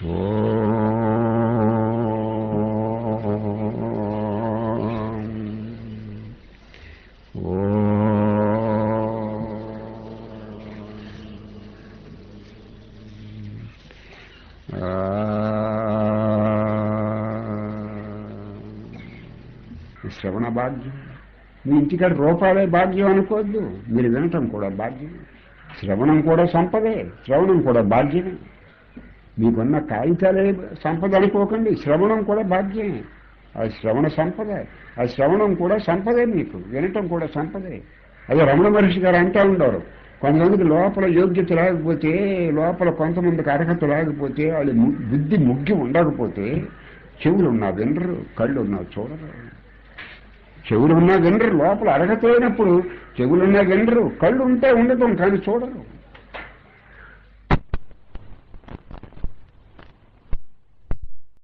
శ్రవణ భాగ్యం. మీ ఇంటికాడ రూపాయలే భాగ్యం అనుకోవద్దు. మీరు వినటం కూడా భాగ్యం శ్రవణం కూడా సంపదే. శ్రవణం కూడా భాగ్యమే. మీకున్న కాగితాలే సంపద అనుకోకండి శ్రవణం కూడా భాగ్యమే ఆ శ్రవణ సంపద. ఆ శ్రవణం కూడా సంపదే మీకు. వినటం కూడా సంపదే. అదే రమణ మహర్షి గారు అంటూ ఉండరు. కొంతమందికి లోపల యోగ్యత రాకపోతే లోపల కొంతమందికి అర్హత రాకపోతే వాళ్ళు బుద్ధి ముగ్గి ఉండకపోతే చెవులు ఉన్నా వినరు కళ్ళు ఉన్నా చూడరు. చెవులు ఉన్నా వినరు లోపల అర్హత లేనప్పుడు చెవులున్నా వినరు కళ్ళు ఉంటే ఉండటం కానీ చూడరు.